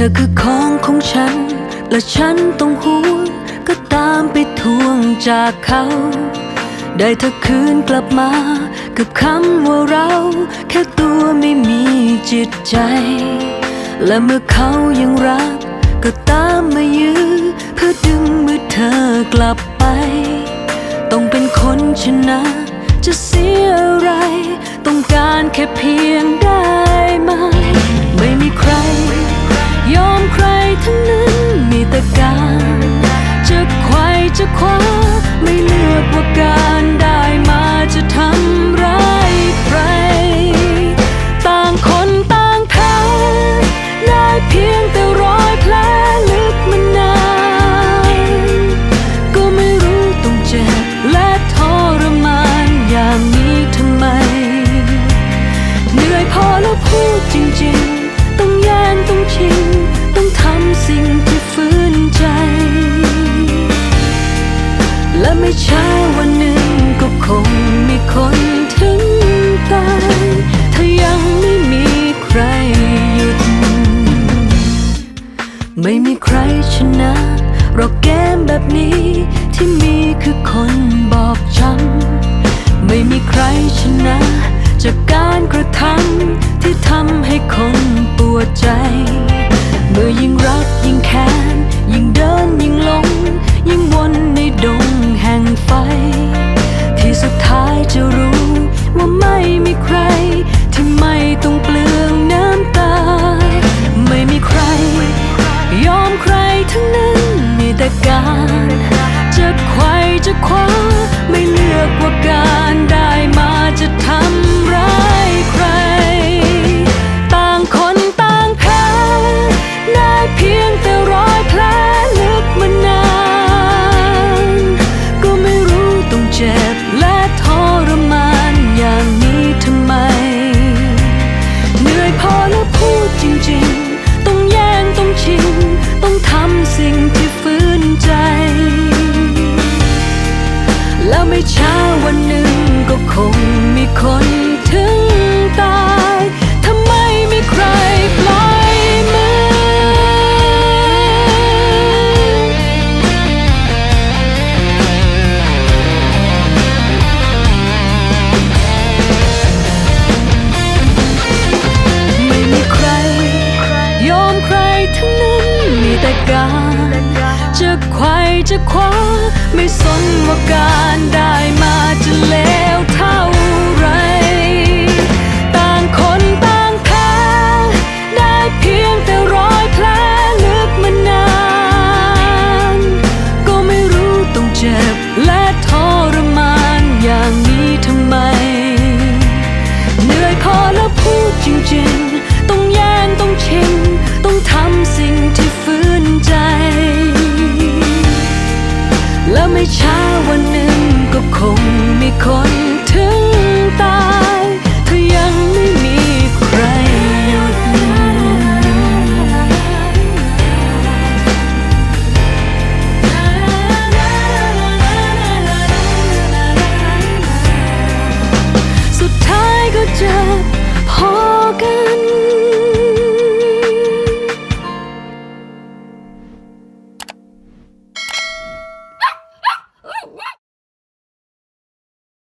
เธอคือของคงฉัน และฉันต้องห่วงก็ตามไปทวงจากเขา ได้เธอคืนกลับมา กับคำว่าเรา แค่ตัวไม่มีจิตใจ และเมื่อเขายังรัก ก็ตามมายื้อเพื่อดึงมือเธอกลับไป ต้องเป็นคนชนะ จะเสียอะไร ต้องการแค่เพียงได้ไหมา จริงๆ ต้องแย่งต้องชิง ต้องทำสิ่งที่ฝืนใจ และไม่ช้าวันหนึ่งก็คงมีคนถึงตาย ถ้ายังไม่มีใครหยุด ไม่มีใครชนะหรอกเกมแบบนี้ที่มีคือคนบอบช้ำไม่มีใครชนะ จากการกระทำที่ทำให้คนปวดใจ เมื่อยิ่งรักยิ่งแค้น ยิ่งเดินยิ่งหลง ยิ่งวนในดงแห่งไฟ ที่สุดท้ายจะรู้ว่าไม่มีใคร ที่ไม่ต้องเปลืองน้ำตา ไม่มีใคร ยอมใครทั้งนั้นมีแต่การจะไขว่จะคว้า คนถึงตายถ้าไม่มีใครปล่อยมือ ไม่มีใคร ยอมใครทั้งนั้นมีแต่การ จะไขว่จะคว้า ไม่สนว่าการได้มาจะเลว เจ็บและทรมานอย่างนี้ทำไม เหนื่อยพอแล้วพูดจริงๆ